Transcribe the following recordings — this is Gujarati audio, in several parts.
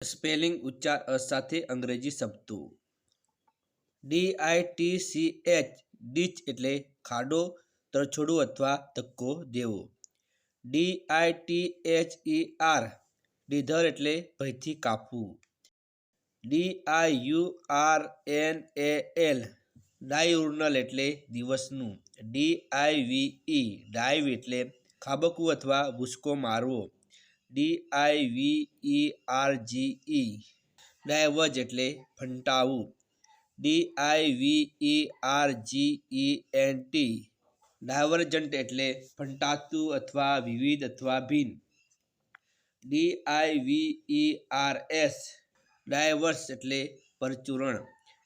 સ્પેલિંગ ઉચ્ચાર અ સાથે અંગ્રેજી શબ્દો. D I T C H, ditch એટલે ખાડો, તરછોડું અથવા ધક્કો દેવો. D I T H E R, dither એટલે ભયથી કાપવું. D I U R N A L diurnal એટલે દિવસનું. D I V E, dive એટલે ખાબકવું અથવા ભૂસકો મારવો. D I V E R G E. Diverge એટલે ફંટાવું D I V E R G E N T. Divergent એટલે ફંટાતું અથવા વિવિધ અથવા ભિન્ન. D I V E R S. Divers એટલે પરચુરણ.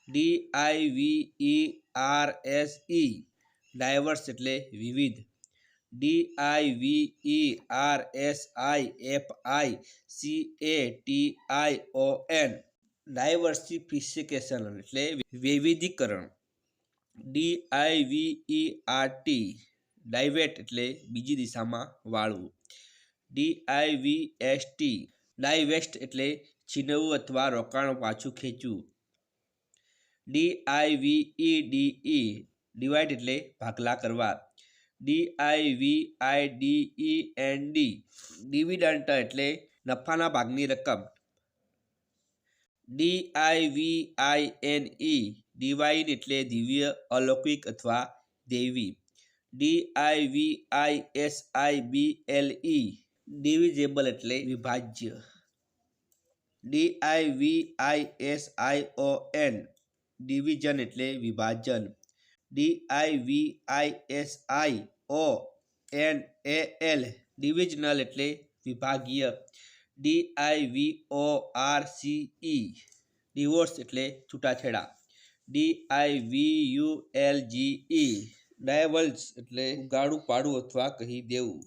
D I V E R S E. Diverse એટલે વિવિધ. D I V E R S I F I C A T I O N diversification એટલે વૈવિધીકરણ D I V E R T ડાયવેટ એટલે બીજી દિશામાં વાળવું. D I V S T divest એટલે છીનવવું અથવા રોકાણ પાછું ખેંચવું. D I V E D E divide એટલે ભાગલા કરવા. D I V I D E N D dividend એટલે નફાના ભાગની રકમ. D I V I N E divine એટલે દિવ્ય, અલૌકિક અથવા દેવી. D I V I S I B L E divisible એટલે વિભાજ્ય. D I V I S I O N division એટલે વિભાજન. D I V I S I O N A L divisional એટલે વિભાગીય. D I V O R C E divorce એટલે છૂટાછેડા. D I V U L G E. Divulge એટલે ગાડું પાડું અથવા કહી દેવું.